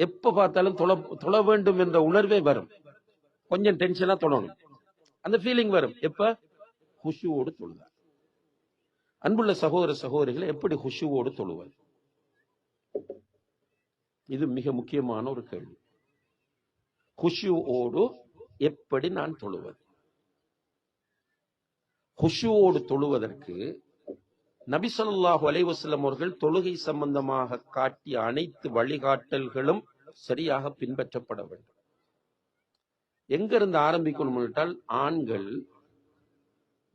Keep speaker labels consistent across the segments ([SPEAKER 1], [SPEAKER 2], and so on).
[SPEAKER 1] எப்ப பார்த்தாலும் தொழ தொழ வேண்டும் என்ற உணர்வே வரும். கொஞ்சம் டென்ஷனா தொழணும். அந்த ஃபீலிங் வரும். எப்ப? ஹுஷுவோடு தொழுதார் அன்புள்ள சகோதர சகோதரிகளை எப்படி ஹுஷுவோடு தொழுவது? இது மிக முக்கியமான ஒரு கேள்வி. ஹுஷுவோடு எப்படி நான் தொழுவது? ஹுஷுவோடு தொழுவதற்கு நபி ஸல்லல்லாஹு அவர்கள் தொழுகை சம்பந்தமாக காட்டிய அனைத்து வழிகாட்டல்களும் சரியாக பின்பற்றப்பட வேண்டும். எங்கிருந்து ஆரம்பிக்கணும் என்றால் ஆண்கள்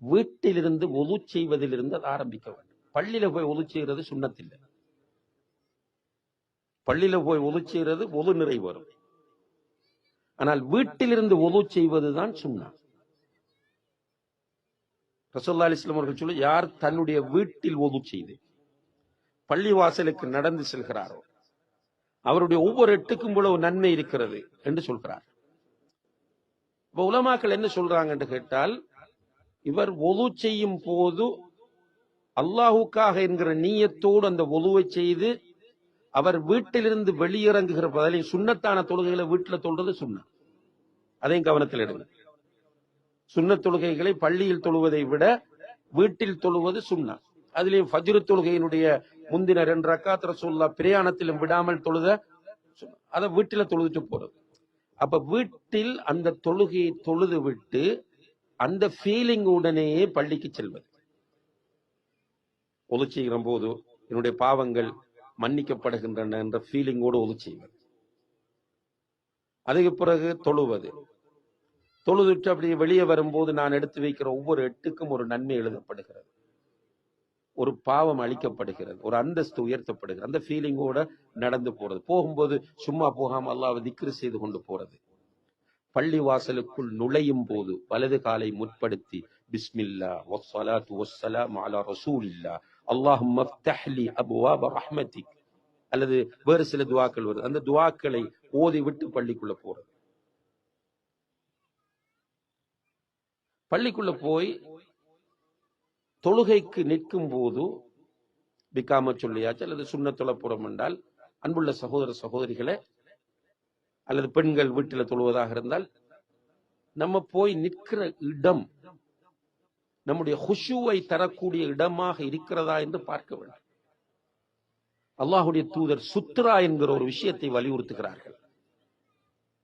[SPEAKER 1] வீட்டிலிருந்து ஒது செய்வதிலிருந்து அதை ஆரம்பிக்க வேண்டும். பள்ளியில போய் ஒது செய்கிறது சுண்ணத்தில்லை. பள்ளியில போய் ஒது செய்கிறது ஒது நிறை வரும். ஆனால் வீட்டிலிருந்து ஒது செய்வதுதான் சுண்ணா. ரசோல்லா அலிஸ்லாம் அவர்கள் சொல்லி யார் தன்னுடைய வீட்டில் ஒது செய்து பள்ளி வாசலுக்கு நடந்து செல்கிறாரோ அவருடைய ஒவ்வொரு எட்டுக்கும் போல ஒரு நன்மை இருக்கிறது என்று சொல்கிறார். இப்ப உலமாக்கள் என்ன சொல்றாங்க என்று கேட்டால் இவர் ஒது செய்யும் போது அல்லாஹுக்காக என்கிற நீயத்தோடு அந்த ஒலுவை செய்து அவர் வீட்டிலிருந்து வெளியிறங்குகிற பதிலையும் சுண்ணத்தான தொழுகைகளை வீட்டில் தொழுறது சுண்ணம். அதையும் கவனத்தில் எடுங்க. சுண்ண தொழுகைகளை பள்ளியில் தொழுவதை விட வீட்டில் தொழுவது சுண்ணா. அதுலேயும் ஃபஜ்ரு தொழுகையினுடைய முந்தின ரெண்டு ரக்காத் ரசூல்லா பிரயாணத்திலும் விடாமல் தொழுத அதை வீட்டில தொழுதுட்டு போறது. அப்ப வீட்டில் அந்த தொழுகையை தொழுது விட்டு அந்த ஃபீலிங் உடனேயே பள்ளிக்கு செல்வது. ஒது செய்கிற போது என்னுடைய பாவங்கள் மன்னிக்கப்படுகின்றன என்ற ஃபீலிங்கோடு ஒது செய்வது அதுக்கு பிறகு தொழுவது. தொழுதுட்டு அப்படியே வெளியே வரும்போது நான் எடுத்து வைக்கிற ஒவ்வொரு எட்டுக்கும் ஒரு நன்மை எழுதப்படுகிறது. ஒரு பாவம் அளிக்கப்படுகிறது ஒரு அந்தஸ்து உயர்த்தப்படுகிறது. அந்த ஃபீலிங்கோட நடந்து போறது. போகும்போது சும்மா போகாம அல்லாஹ் திக்ரு செய்து கொண்டு போறது. பள்ளி வாசலுக்குள் நுழையும் போது வலது காலை முற்படுத்தி பிஸ்மில்லா வஸ்ஸலாத்து வஸ்ஸலாமு அலா ரசூலில்லா. அல்லாஹும்ம மஃப்தஹ்லி அப்வாப ரஹ்மத்திக். அல்லது வேறு சில துவாக்கள் வருது. அந்த துவாக்களை ஓதி விட்டு பள்ளிக்குள்ள போறது. பள்ளிக்குள்ள போய் தொழுகைக்கு நிற்கும் போது பிக்காம சொல்லியாச்சு அல்லது சுண்ண தொழப்புறம் என்றால் அன்புள்ள சகோதர சகோதரிகளை அல்லது பெண்கள் வீட்டில் தொழுவதாக இருந்தால் நம்ம போய் நிற்கிற இடம் நம்முடைய ஹுஷுவை தரக்கூடிய இடமாக இருக்கிறதா என்று பார்க்க வேண்டும். அல்லாஹுடைய தூதர் சுத்ரா என்கிற ஒரு விஷயத்தை வலியுறுத்துகிறார்கள்.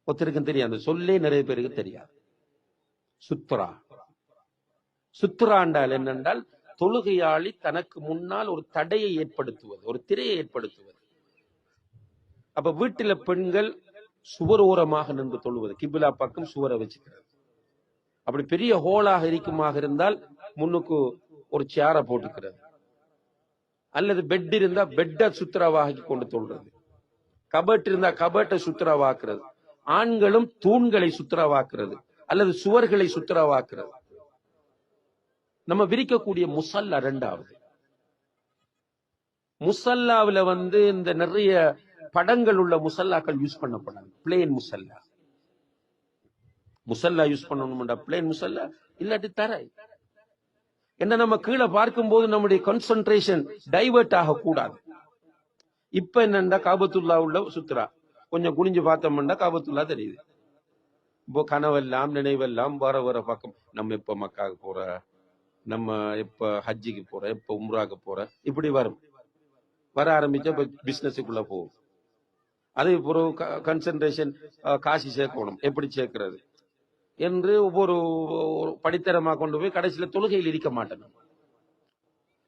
[SPEAKER 1] ஒருத்தருக்கும் தெரியாது அந்த சொல்லே நிறைய பேருக்கு தெரியாது. சுத்ரா. சுத்ரா என்னென்றால் தொழுகையாளி தனக்கு முன்னால் ஒரு தடையை ஏற்படுத்துவது ஒரு திரையை ஏற்படுத்துவது. அப்ப வீட்டில பெண்கள் சுவர் ஓரமாக நின்று தொழுவது கிபிலா பக்கம் சுவரை வச்சுக்கிறது. அப்படி பெரிய ஹோலாக இருக்குமாக இருந்தால் முன்னுக்கு ஒரு சேரை போட்டுக்கிறது. அல்லது பெட் இருந்தா பெட்டை சுத்திரவாகி கொண்டு தொழுறது. கபட் இருந்தா கபட்டை சுத்திரவாக்குறது. ஆண்களும் தூண்களை சுத்திரவாக்குறது அல்லது சுவர்களை சுத்தரவாக்குறது. நம்ம விரிக்கக்கூடிய முசல்லா ரெண்டாவது. முசல்லாவுல வந்து இந்த நிறைய படங்கள் உள்ள முசல்லாக்கள் யூஸ் பண்ணப்படாது. பிளேன் முசல்லா. முசல்லா யூஸ் பண்ணணும்டா பிளேன் முசல்லா. இல்லாட்டி தரை. என்ன நம்ம கீழே பார்க்கும்போது நம்முடைய கான்சென்ட்ரேஷன் டைவர்ட் ஆகக்கூடாது. இப்ப என்னண்டா காபத்துல்லா உள்ள சுத்துறா? கொஞ்சம் குனிஞ்சு பார்த்தோம்னா காபத்துல்லா தெரியுது. இப்போ கனவெல்லாம் நினைவெல்லாம் வர வர பக்கம் நம்ம இப்ப மக்காவுக்கு போற? நம்ம இப்போ ஹஜ்ஜிக்கு போற எப்ப உம்ராக்கு போற இப்படி வரும். வர ஆரம்பிச்சா இப்ப பிசினஸுக்குள்ள போகும். அதே ஒரு கன்சன்ட்ரேஷன் காசி சேர்க்கணும். எப்படி சேர்க்கிறது? என்று ஒவ்வொரு ஒரு படித்தரமா கொண்டு போய் கடைசியில தொழுகையில் இருக்க மாட்டேன்.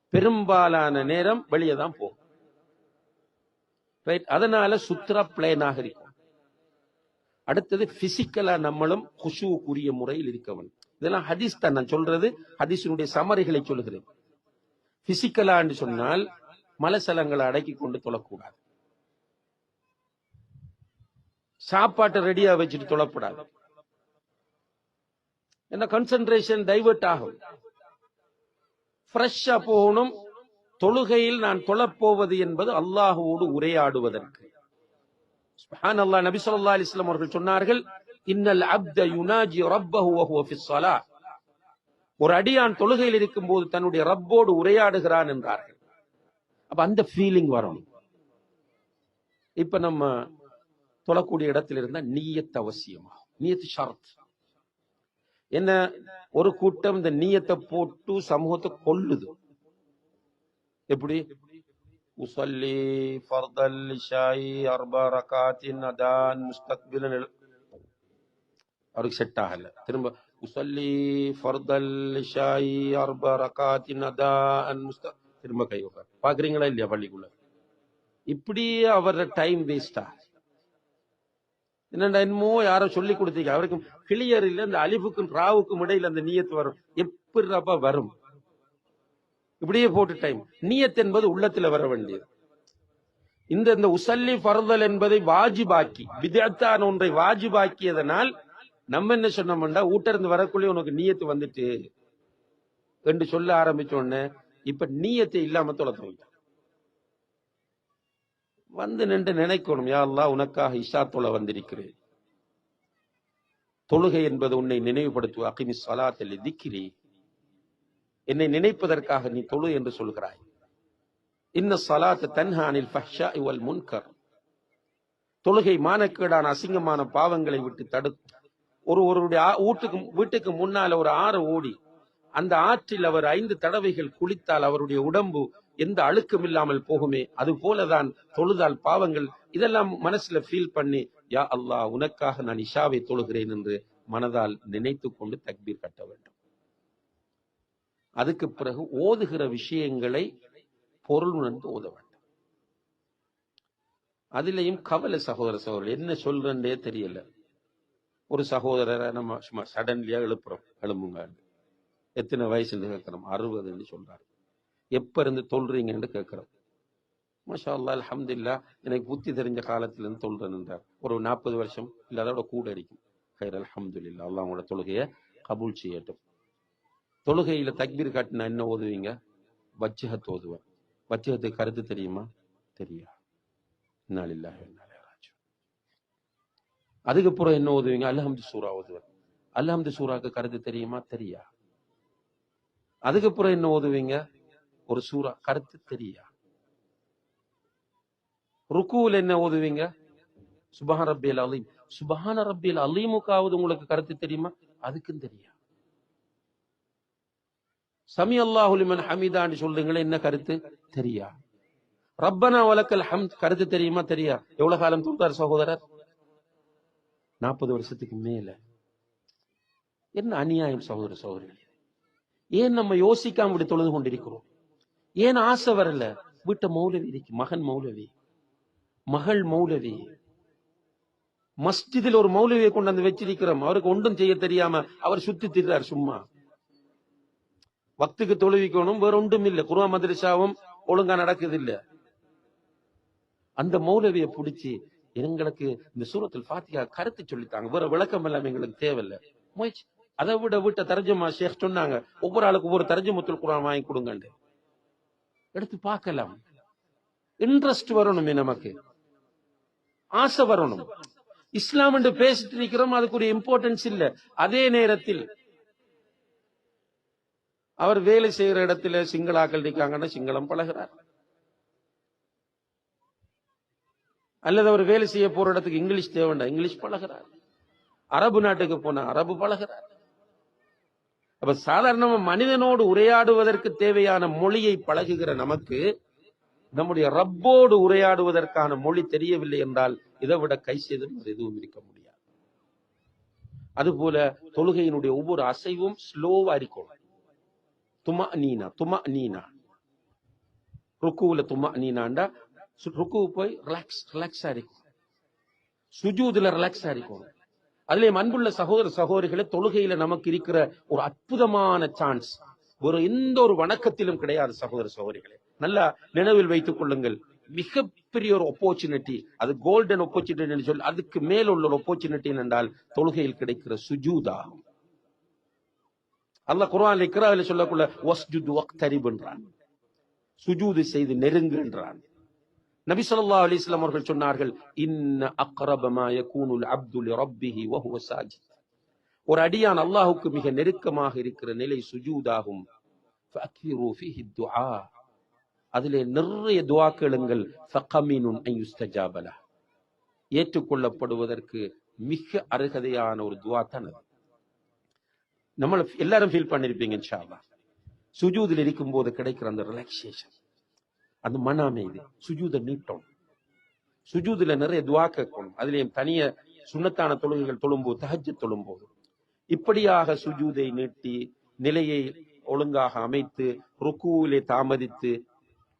[SPEAKER 1] பெரும்பாலான நேரம் வெளியே தான் போகும். ரைட் அதனால சுத்ரா பிளேனாக இருக்கும். அடுத்தது பிசிக்கலா நம்மளும் குஷுவுக்குரிய முறையில் இருக்கவன் இதெல்லாம் ஹதீஸ் தான். நான் சொல்றது ஹதீஸினுடைய சமரிகளை சொல்லுகிறேன். பிசிக்கலான்னு சொன்னால் மலசலங்களை அடக்கி கொண்டு தொழக்கூடாது. சாப்பாட்டை ரெடியா வச்சுட்டு தொழக்கூடாது. என்ன கன்சன்ட்ரேஷன் டைவர்ட் ஆகும். ஃப்ரெஷ்ஷா போகணும். தொழுகையில் நான் தொழப்போவது என்பது அல்லாஹுவோடு உரையாடுவதற்கு. சுப்ஹானல்லாஹ் நபி சொல்லா அலிஸ்லாம் அவர்கள் சொன்னார்கள் இன்னல் அப்த யுனாஜி ரப்பஹு வஹுவ ஒரு அடியான் தொழுகையில் இருக்கும் போது தன்னுடைய ரப்போடு உரையாடுகிறான் என்றார்கள். அப்ப அந்த ஃபீலிங் வரணும் இப்ப நம்ம தொழக்கூடிய இடத்துல இருந்தா நீயத் அவசியமாகும் நீயத்து ஷரத். என்ன? ஒரு கூட்டம் இந்த நீயத்தை போட்டு சமூகத்தை கொல்லுது. எப்படி? உசல்லி ஃபர்தல் ஷாயி அர்பா ரகாத்தின் அதான் முஸ்தக்பிலன் அவருக்கு செட் ஆகல. திரும்ப உசல்லி ஃபர்தல் இஷாயி அர்பா ரகாத்தின் அதான் முஸ்தா திரும்ப கை வைப்பார். பாக்குறீங்களா இல்லையா பள்ளிக்குள்ள? இப்படியே அவரோட டைம் வேஸ்டா என்னடா என்னமோ யாரோ சொல்லி கொடுத்தீங்க அவருக்கும் கிளியர் இல்ல இந்த அழிவுக்கும் ராவுக்கும் இடையில அந்த நீயத்து வரும். எப்படிப்பா வரும்? இப்படியே போட்டு டைம் நீயத் என்பது உள்ளத்துல வர வேண்டியது. இந்த இந்த உசல்லி பரதல் என்பதை வாஜிபாக்கி விதத்தான ஒன்றை வாஜிபாக்கியதனால் நம்ம என்ன சொன்னோம்டா ஊட்டிருந்து வரக்குள்ளே உனக்கு நீயத்து வந்துட்டு என்று சொல்ல ஆரம்பிச்ச உடனே இப்ப நீயத்தை இல்லாம தொலைத்தோம் வந்து நின்று நினைக்கணும் யா உனக்காக இஷா தொலை வந்திருக்கிறேன். தொழுகை என்பது உன்னை நினைவுபடுத்துவ அகிமி சலாத்தில் திக்கிரி என்னை நினைப்பதற்காக நீ தொழு என்று சொல்கிறாய். இன்ன சலாத்து தன்ஹானில் ஃபஹ்ஷா வல் முன்கர். தொழுகை மானக்கேடான அசிங்கமான பாவங்களை விட்டு தடுக்கும். ஒரு ஒருவருடைய வீட்டுக்கு வீட்டுக்கு முன்னால ஒரு ஆறு ஓடி அந்த ஆற்றில் அவர் ஐந்து தடவைகள் குளித்தால் அவருடைய உடம்பு எந்த அழுக்கும் இல்லாமல் போகுமே. அது போலதான் தொழுதால் பாவங்கள் இதெல்லாம் மனசுல ஃபீல் பண்ணி யா அல்லாஹ் உனக்காக நான் இஷாவை தொழுகிறேன் என்று மனதால் நினைத்து கொண்டு தக்பீர் கட்ட வேண்டும். அதுக்கு பிறகு ஓதுகிற விஷயங்களை பொருள் உணர்ந்து ஓத வேண்டும். அதுலேயும் கவலை சகோதர சகோதரர் என்ன சொல்றேன்றே தெரியல. ஒரு சகோதரரை நம்ம சும்மா சடன்லியா எழுப்புறோம். எழும்புங்க. எத்தனை வயசுன்னு கேட்குறோம். அறுபதுன்னு சொல்றாரு. எப்ப இருந்து தொல்றீங்கன்னு கேட்கிறோம். மாஷா அல்லா எனக்கு புத்தி தெரிஞ்ச காலத்துல இருந்து ஒரு நாற்பது வருஷம் இல்லை அதோட கூட அடிக்கும். ஹைர் அலமதுல்லா அல்லா அவங்களோட தொழுகையை கபூல் செய்யட்டும். தொழுகையில தக்பீர் காட்டினா என்ன ஓதுவீங்க? வச்சகத்தை ஓதுவேன் வச்சகத்துக்கு கருத்து தெரியுமா? தெரியா இன்னாலில்லாஹி அதுக்கப்புறம் என்ன ஓதுவீங்க அல்ஹம்து சூரா ஓதுவேன் அல்ஹம்து சூராக்கு கருத்து தெரியுமா? தெரியா. அதுக்கப்புறம் என்ன ஓதுவீங்க ஒரு சூரா கருத்து தெரியா. ருக்குவில் என்ன ஓதுவீங்க சுபஹான் ரப்பியல் அலீம். சுபஹான ரப்பியல் அலீமுக்காவது உங்களுக்கு கருத்து தெரியுமா? அதுக்கும் தெரியா. சமி அல்லாஹுலிமன் ஹமீதான்னு சொல்றீங்களே என்ன கருத்து? தெரியா. ரப்பனா வலக்கல் ஹம் கருத்து தெரியுமா? தெரியா. எவ்வளவு காலம் தொழுதார் சகோதரர்? நாற்பது வருஷத்துக்கு மேல. என்ன அநியாயம் சகோதர சகோதரிகளே? ஏன் நம்ம யோசிக்காம இப்படி தொழுது கொண்டிருக்கிறோம்? ஏன் ஆசை வரல? வீட்டை மௌலவி இருக்கு மகன் மௌலவி. மகள் மௌலவி. மஸ்ஜிதில் ஒரு மௌலவியை கொண்டாந்து வச்சிருக்கிறோம். அவருக்கு ஒன்றும் செய்ய தெரியாம அவர் சுத்தி திரிறார் சும்மா. பக்துக்கு தொழுவிக்கணும் வேற ஒன்றும் இல்ல. குருவா மதரசாவும் ஒழுங்கா நடக்குது இல்ல. அந்த மௌலவியை பிடிச்சி எங்களுக்கு இந்த சூரத்தில் ஃபாத்தியா கருத்து சொல்லித்தாங்க. வேற விளக்கம் எல்லாம் எங்களுக்கு தேவையில்லை. முயற்சி. அதை விட விட்ட தர்ஜமா ஷேக் சொன்னாங்க ஒவ்வொரு ஆளுக்கு ஒவ்வொரு தர்ஜமத்துல் குரான் வாங்கி கொடுங்கண்டு. எடுத்து பார்க்கலாம். இன்ட்ரெஸ்ட் வரணுமே நமக்கு. ஆசை வரணும். இஸ்லாம் என்று பேசிட்டு இருக்கிறோம் அதுக்கு ஒரு இம்பார்ட்டன்ஸ் இல்ல. அதே நேரத்தில் அவர் வேலை செய்யற இடத்துல சிங்களாக்கள் இருக்காங்கன்னா சிங்களம் பழகிறார். அல்லது அவர் வேலை செய்ய போற இடத்துக்கு இங்கிலீஷ் தேவைண்டா? இங்கிலீஷ் பழகிறார். அரபு நாட்டுக்கு போனா அரபு பழகிறார். அப்ப சாதாரணமா மனிதனோடு உரையாடுவதற்கு தேவையான மொழியை பழகுகிற நமக்கு நம்முடைய ரப்போடு உரையாடுவதற்கான மொழி தெரியவில்லை என்றால் இதை விட கை செய்தும் எதுவும் இருக்க முடியாது. அதுபோல தொழுகையினுடைய ஒவ்வொரு அசைவும் ஸ்லோவா இருக்கும். துமா நீனா துமா நீனா ருக்குல துமா நீனாண்டா ருக்கு போய் ரிலாக்ஸ் ரிலாக்ஸா இருக்கும். சுஜூதுல ரிலாக்ஸா இருக்கும். அதுலயும் அன்புள்ள சகோதர சகோதரிகளை தொழுகையில நமக்கு இருக்கிற ஒரு அற்புதமான சான்ஸ் ஒரு எந்த ஒரு வணக்கத்திலும் கிடையாது சகோதர சகோதரிகளே. நல்லா நினைவில் வைத்துக் கொள்ளுங்கள். மிகப்பெரிய ஒரு ஒப்போர்ச்சுனிட்டி அது கோல்டன் ஒப்போர்ச்சுனிட்டி சொல்லி அதுக்கு மேல் உள்ள ஒரு ஒப்போர்ச்சுனிட்டி என்றால் தொழுகையில் கிடைக்கிற சுஜூதாகும். அல்லாஹ் குரான் இக்ராவில் சொல்லக்குள்ள வஸ்ஜுத் வக்தரிப் என்றான். சுஜூது செய்து நெருங்கு என்றான். நபி ஸல்லல்லாஹு அலைஹி வஸல்லம் அவர்கள் சொன்னார்கள் இன்ன அக்ரப மா யகூனுல் அப்து லிரப்பிஹி வஹுவ சாஜித் ஒரு அடியான் அல்லாஹ்வுக்கு மிக நெருக்கமாக இருக்கிற நிலை சுஜூதாகும் ஃபஅக்திரு ஃபீஹி துஆ அதிலே நிறைய துஆ கேளுங்கள் ஃபகமினுன் அன் யுஸ்தஜாப லஹ் ஏற்றுக்கொள்ளப்படுவதற்கு மிக அருகதையான ஒரு துவா தான் அது நம்மள எல்லாரும் ஃபீல் பண்ணிருப்பீங்க இன்ஷா அல்லாஹ் சுஜூதில் இருக்கும் போது கிடைக்கிற அந்த ரிலாக்ஸேஷன் அந்த மன அமைதி சுஜூத நீட்டம். சுஜூதுல நிறைய துவா கேட்கணும். அதுலயும் தனிய சுண்ணத்தான தொழுகைகள் தொழும்போது தஹஜ்ஜத் தொழும்போது. இப்படியாக சுஜூதை நீட்டி நிலையை ஒழுங்காக அமைத்து ருக்குவிலே தாமதித்து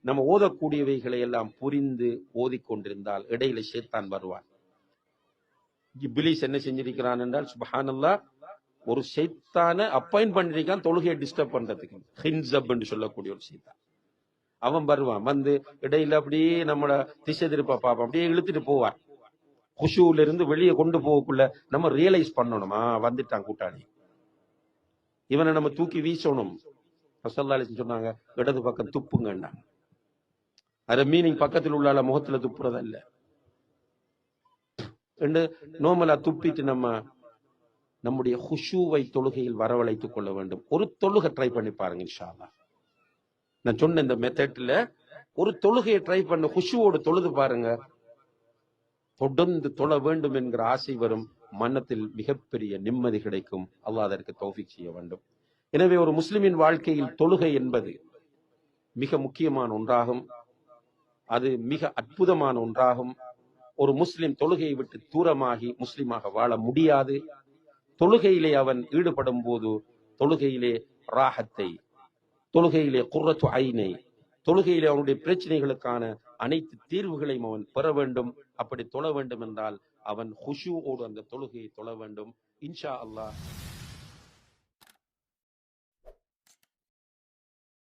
[SPEAKER 1] நம்ம ஓதக்கூடியவைகளை எல்லாம் புரிந்து ஓதிக்கொண்டிருந்தால் இடையில சேத்தான் வருவான் இப்லீஸ் என்ன செஞ்சிருக்கிறான் என்றால் சுபஹானல்லா ஒரு சைத்தான அப்பாயின் பண்ணிருக்கான் தொழுகையை டிஸ்டர்ப் பண்றதுக்கு. ஹின்சப் என்று சொல்லக்கூடிய ஒரு சைத்தான் அவன் வருவான். வந்து இடையில அப்படியே நம்மள திசை திருப்ப பார்ப்பான். அப்படியே இழுத்துட்டு போவான். குஷூல இருந்து வெளியே கொண்டு போகக்குள்ள நம்ம ரியலைஸ் பண்ணணுமா? வந்துட்டான் கூட்டாளி. இவனை நம்ம தூக்கி வீசணும். ரசல்லாலி சொன்னாங்க இடது பக்கம் துப்புங்கண்ணா. அது மீனிங் பக்கத்தில் உள்ள முகத்துல துப்புறதா இல்ல ரெண்டு நோமலா துப்பிட்டு நம்ம நம்முடைய ஹுஷுவை தொழுகையில் வரவழைத்துக் கொள்ள வேண்டும். ஒரு தொழுகை ட்ரை பண்ணி பாருங்க இன்ஷா நான் சொன்ன இந்த மெத்தட்ல ஒரு தொழுகையை ட்ரை பண்ண குஷுவோடு தொழுது பாருங்க. தொடர்ந்து தொழ வேண்டும் என்கிற ஆசை வரும். மன்னத்தில் மிகப்பெரிய நிம்மதி கிடைக்கும். அல்லாஹ் அதற்கு தௌஃபிக் செய்ய வேண்டும். எனவே ஒரு முஸ்லிமின் வாழ்க்கையில் தொழுகை என்பது மிக முக்கியமான ஒன்றாகும். அது மிக அற்புதமான ஒன்றாகும். ஒரு முஸ்லிம் தொழுகையை விட்டு தூரமாகி முஸ்லிமாக வாழ முடியாது. தொழுகையிலே அவன் ஈடுபடும் போது தொழுகையிலே ராகத்தை தொழுகையிலே குர்ரத்து ஐனை. தொழுகையிலே அவனுடைய பிரச்சனைகளுக்கான அனைத்து தீர்வுகளையும் அவன் பெற வேண்டும். அப்படி தொழ வேண்டும் என்றால் அவன் ஹுஷுவோடு அந்த தொழுகையை தொழ வேண்டும். இன்ஷா அல்லாஹ்.